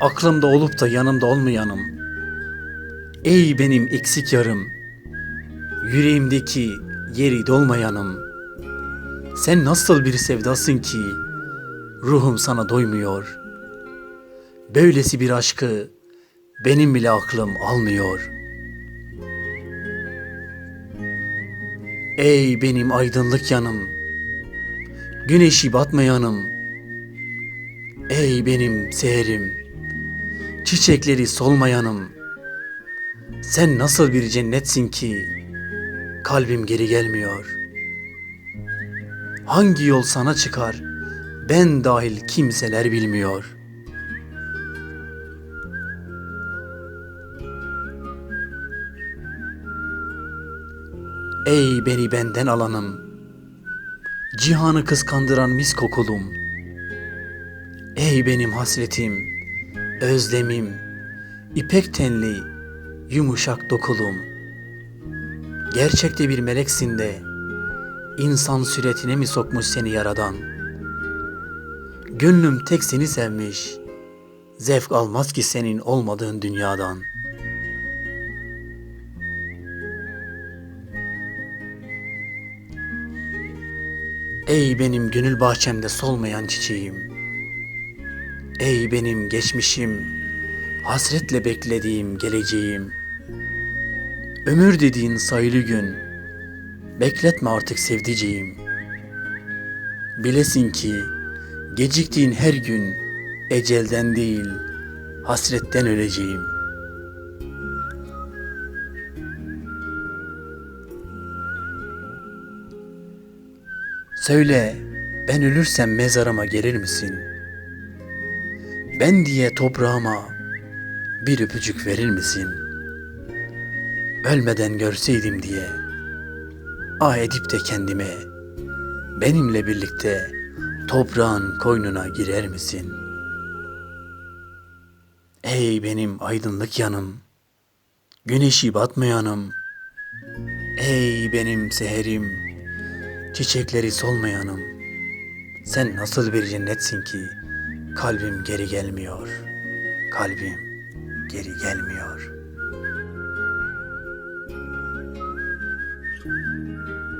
Aklımda olup da yanımda olmayanım. Ey benim eksik yarım. Yüreğimdeki yeri dolmayanım. Sen nasıl bir sevdasın ki ruhum sana doymuyor. Böylesi bir aşkı benim bile aklım almıyor. Ey benim aydınlık yanım. Güneşi batmayanım. Ey benim seherim. Çiçekleri solmayanım. Sen nasıl bir cennetsin ki kalbim geri gelmiyor. Hangi yol sana çıkar ben dahil kimseler bilmiyor. Ey beni benden alanım, cihanı kıskandıran mis kokulum. Ey benim hasretim, özlemim, ipek tenli, yumuşak dokulum. Gerçekte bir meleksin de, insan suretine mi sokmuş seni yaradan? Gönlüm tek seni sevmiş, zevk almaz ki senin olmadığın dünyadan. Ey benim gönül bahçemde solmayan çiçeğim. Ey benim geçmişim, hasretle beklediğim geleceğim. Ömür dediğin sayılı gün, bekletme artık sevdiceğim. Bilesin ki geciktiğin her gün ecelden değil, hasretten öleceğim. Söyle, ben ölürsem mezarıma gelir misin? Ben diye toprağıma bir öpücük verir misin? Ölmeden görseydim diye ah edip de kendime benimle birlikte toprağın koynuna girer misin? Ey benim aydınlık yanım, güneşi batmayanım, ey benim seherim, çiçekleri solmayanım. Sen nasıl bir cennetsin ki kalbim geri gelmiyor. Kalbim geri gelmiyor. うん。